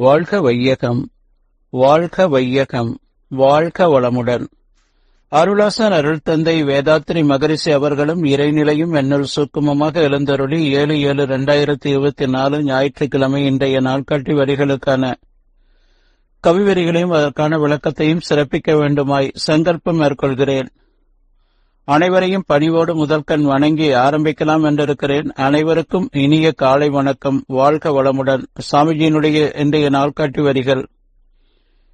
வாழ்க வையகம் வாழ்க வையகம் வாழ்க வளமுடன். அருளாசன் அருள் தந்தை வேதாத்திரி மகரிஷி அவர்களும் இறைநிலையும் என்னுள் சுக்குமமாக எழுந்தருளி ஏழு ஏழு இரண்டாயிரத்தி இருபத்தி நாலு ஞாயிற்றுக்கிழமை இன்றைய நாட்காட்டி வரிகளுக்கான கவிவரிகளையும் அதற்கான விளக்கத்தையும் சிறப்பிக்க வேண்டுமாய் சங்கல்பம் மேற்கொள்கிறேன். அனைவரையும் பணிவோடு முதல்கண் வணங்கி ஆரம்பிக்கலாம் என்றிருக்கிறேன். அனைவருக்கும் இனிய காலை வணக்கம். வாழ்க வளமுடன். சாமிஜியினுடைய இன்றைய நாள்காட்டி வரிகள்.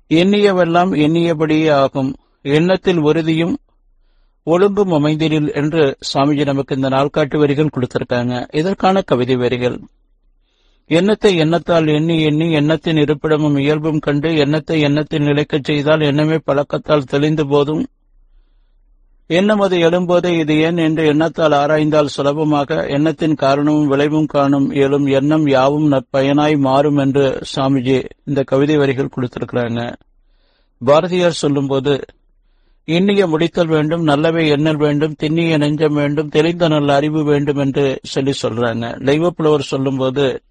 எண்ணியவெல்லாம் எண்ணியபடியே ஆகும். எண்ணத்தில் உறுதியும் ஒழுங்கும் அமைந்திரில் என்று சாமிஜி நமக்கு இந்த நாள்காட்டு வரிகள் கொடுத்திருக்காங்க. இதற்கான கவிதை வரிகள். எண்ணத்தை எண்ணத்தால் எண்ணி எண்ணி எண்ணத்தின் இருப்பிடமும் இயல்பும் கண்டு எண்ணத்தை எண்ணத்தில் நிலைக்கச் செய்தால் எண்ணமே பழக்கத்தால் தெளிந்து போதும். எண்ணம் அது எழும்போதே இது ஏன் என்று எண்ணத்தால் ஆராய்ந்தால் சுலபமாக எண்ணத்தின் காரணமும் விளைவும் காணும் இயலும் எண்ணம் யாவும் நற்பயனாய் மாறும் என்று சாமிஜி இந்த கவிதை வரிகள் கொடுத்திருக்கிறாங்க. பாரதியார் சொல்லும்போது எண்ணிய முடித்தல் வேண்டும் நல்லவை எண்ணல் வேண்டும் திண்ணிய நெஞ்சம் வேண்டும் தெளிந்த நல்ல அறிவு வேண்டும் என்று சொல்லி சொல்றாங்க. தெய்வப்புலவர் சொல்லும்போது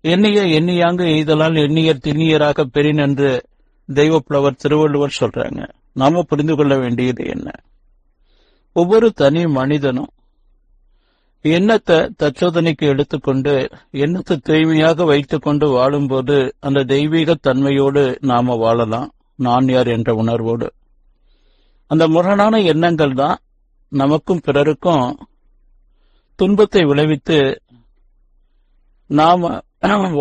எண்ணிய எண்ணியாங்கு எய்தலால் எண்ணியர் திண்ணியராக பெறின் என்று தெய்வப்புலவர் திருவள்ளுவர் சொல்றாங்க. நாம புரிந்து கொள்ள வேண்டியது என்ன? ஒவ்வொரு தனி மனிதனும் எண்ணத்தை தச்சோதனைக்கு எடுத்துக்கொண்டு எண்ணத்தை தூய்மையாக வைத்துக்கொண்டு வாழும்போது அந்த தெய்வீக தன்மையோடு நாம வாழலாம். நான் யார் என்ற உணர்வோடு. அந்த முரணான எண்ணங்கள் தான் நமக்கும் பிறருக்கும் துன்பத்தை விளைவித்து நாம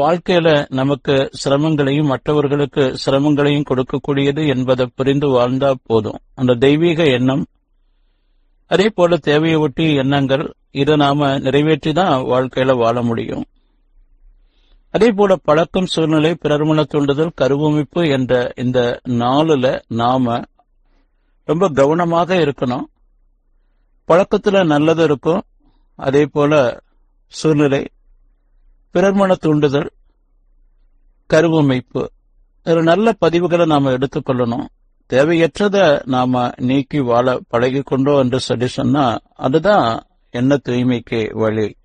வாழ்க்கையில நமக்கு சிரமங்களையும் மற்றவர்களுக்கு சிரமங்களையும் கொடுக்கக்கூடியது என்பதை புரிந்து வாழ்ந்தா போதும். அந்த தெய்வீக எண்ணம் அதே போல தேவையை ஒட்டி எண்ணங்கள் இதை நாம நிறைவேற்றி தான் வாழ்க்கையில வாழ முடியும். அதே போல பழக்கம் சூழ்நிலை பிறர்மண தூண்டுதல் கருவமைப்பு என்ற இந்த நாளுல நாம ரொம்ப கவனமாக இருக்கணும். பழக்கத்துல நல்லது இருக்கும். அதே போல சூழ்நிலை பிறர்மண தூண்டுதல் கருவமைப்பு ஒரு நல்ல பதிவுகளை நாம எடுத்துக்கொள்ளணும். தேவையற்றதை நாம நீக்கி வாழ பழகி கொண்டோம் என்று சொல்லி சொன்னா அதுதான் எண்ண தூய்மைக்கு வழி.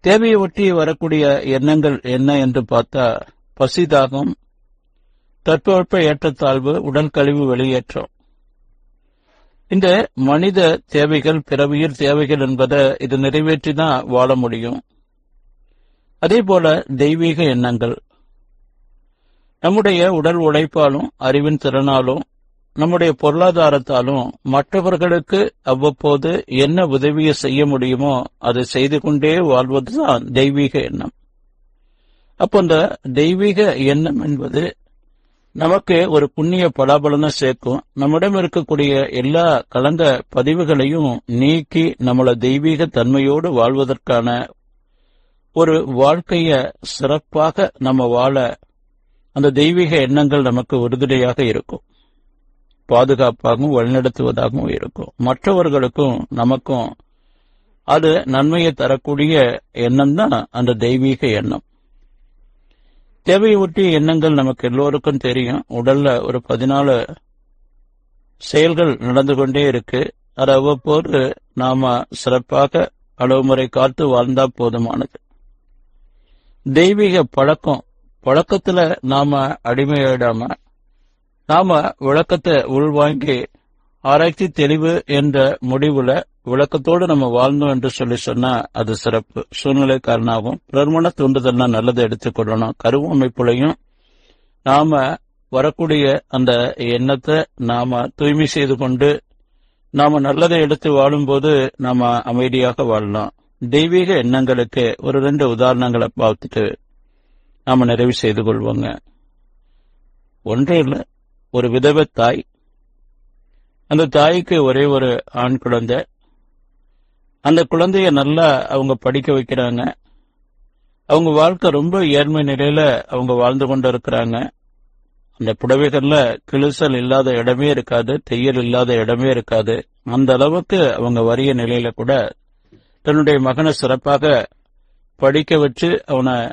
தேவையை ஒட்டி வரக்கூடிய எண்ணங்கள் என்ன என்று பார்த்தா பசிதாகம் தட்பவெப்ப ஏற்றத்தாழ்வு உடல் கழிவு வெளியேற்றம். இந்த மனித தேவைகள் பிறவியல் தேவைகள் என்பதை இது நிறைவேற்றி தான் வாழ முடியும். அதே போல தெய்வீக எண்ணங்கள் நம்முடைய உடல் உழைப்பாலும் அறிவின் திறனாலும் நம்முடைய பொருளாதாரத்தாலும் மற்றவர்களுக்கு அவ்வப்போது என்ன உதவியை செய்ய முடியுமோ அதை செய்து கொண்டே வாழ்வதுதான் தெய்வீக எண்ணம். அப்போ அந்த தெய்வீக எண்ணம் என்பது நமக்கு ஒரு புண்ணிய பலாபலனை சேர்க்கும். நம்மிடம் இருக்கக்கூடிய எல்லா கலந்த பதிவுகளையும் நீக்கி நம்மள தெய்வீக தன்மையோடு வாழ்வதற்கான ஒரு வாழ்க்கைய சிறப்பாக நம்ம வாழ அந்த தெய்வீக எண்ணங்கள் நமக்கு உறுதுணையாக இருக்கும். பாதுகாப்பாகவும் வழிநடத்துவதாகவும் இருக்கும். மற்றவர்களுக்கும் நமக்கும் அது நன்மையை தரக்கூடிய எண்ணம் தான் அந்த தெய்வீக எண்ணம். தேவையொட்டிய எண்ணங்கள் நமக்கு எல்லோருக்கும் தெரியும். உடல்ல ஒரு பதினாலு செயல்கள் நடந்து கொண்டே இருக்கு. அது அவ்வப்போது நாம சிறப்பாக அளவுமுறை காத்து வாழ்ந்தா போதுமானது. தெய்வீக பழக்கம் பழக்கத்துல நாம அடிமையிடாம நாம விளக்கத்தை உள்வாங்கி ஆராய்ச்சி தெளிவு என்ற முடிவுல விளக்கத்தோடு நம்ம வாழ்ந்தோம் என்று சொல்லி சொன்னா அது சிறப்பு. சூழ்நிலை காரணமாகும் பிரர்மண தூண்டுதல்னா நல்லதை எடுத்துக்கொள்ளணும் கருவமைப்புலையும் நாம வரக்கூடிய அந்த எண்ணத்தை நாம தூய்மை செய்து கொண்டு நாம நல்லதை எடுத்து வாழும்போது நாம அமைதியாக வாழலாம். தெய்வீக எண்ணங்களுக்கு ஒரு ரெண்டு உதாரணங்களை பார்த்துட்டு நாம நிறைவு செய்து கொள்வோங்க. ஒன்றே இல்லை ஒரு விதவை தாய். அந்த தாய்க்கு ஒரே ஒரு ஆண் குழந்தை. அந்த குழந்தைய நல்லா அவங்க படிக்க வைக்கிறாங்க. அவங்க வாழ்க்கை ரொம்ப ஏழ்மை நிலையில அவங்க வாழ்ந்து கொண்டு இருக்கிறாங்க அந்த புடவைகள்ல கிழிசல் இல்லாத இடமே இருக்காது தையல் இல்லாத இடமே இருக்காது. அந்த அளவுக்கு அவங்க வறிய நிலையில கூட தன்னுடைய மகனை சிறப்பாக படிக்க வச்சு அவனை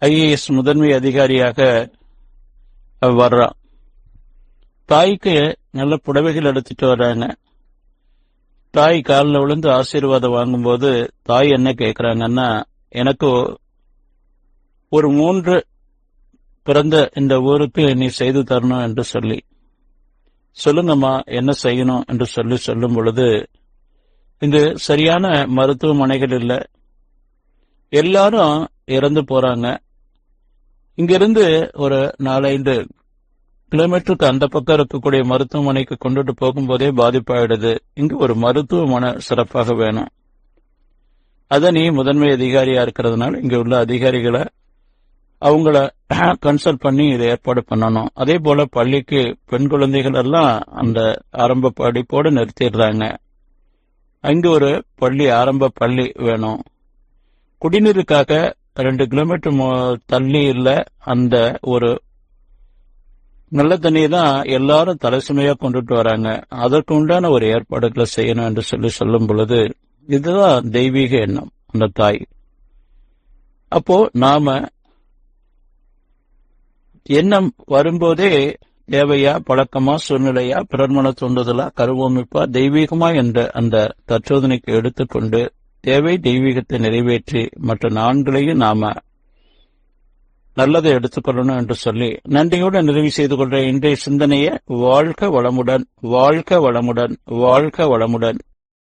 ஐஏஎஸ் முதன்மை அதிகாரியாக வர்றான் தாய்க்கு நல்ல புடவைகள் எடுத்துட்டு வர்றாங்க தாய் காலில் விழுந்து ஆசீர்வாதம் வாங்கும்போது தாய் என்ன கேட்குறாங்கன்னா எனக்கு ஒரு மூன்று பிறந்த இந்த ஊருக்கு நீ செய்து தரணும் என்று சொல்லி. சொல்லுங்கம்மா என்ன செய்யணும் என்று சொல்லி சொல்லும் பொழுது இது சரியான மருத்துவமனைகள் இல்லை. எல்லாரும் இறந்து போறாங்க. இங்கிருந்து ஒரு நாலஞ்சு கிலோமீட்டருக்கு அந்த பக்கம் இருக்கக்கூடிய மருத்துவமனைக்கு கொண்டுட்டு போகும்போதே பாதிப்பாயிடுது. இங்கு ஒரு மருத்துவமனை சிறப்பாக வேணும். அதை நீ முதன்மை அதிகாரியா இருக்கிறதுனால இங்க உள்ள அதிகாரிகளை அவங்கள கன்சல்ட் பண்ணி இதை ஏற்பாடு பண்ணணும். அதே போல பள்ளிக்கு பெண் குழந்தைகள் எல்லாம் அந்த ஆரம்ப படிப்போடு நிறுத்திடுறாங்க. அங்கு ஒரு பள்ளி ஆரம்ப பள்ளி வேணும். குடிநீருக்காக ரெண்டு கிலோமீட்டர் தண்ணி தள்ளி அந்த ஒரு நல்ல தண்ணியை தான் எல்லாரும் தலைசுமையா கொண்டுட்டு வராங்க. அதற்கு உண்டான ஒரு ஏற்பாடுகளை செய்யணும் என்று சொல்லி சொல்லும் பொழுது இதுதான் தெய்வீக எண்ணம் அந்த தாய். அப்போ நாம எண்ணம் வரும்போதே தேவையா பழக்கமா சூழ்நிலையா பிறர்மன தூண்டுதலா கருவமைப்பா தெய்வீகமா என்ற அந்த தற்சோதனைக்கு எடுத்துக்கொண்டு தேவை தெய்வீகத்தை நிறைவேற்றி மற்ற நான்களையும் நாம நல்லதை எடுத்துக்கொள்ளணும் என்று சொல்லி நன்றியோடு நிறைவு செய்து கொள்ற இன்றைய சிந்தனையை வாழ்க வளமுடன் வாழ்க வளமுடன் வாழ்க வளமுடன்.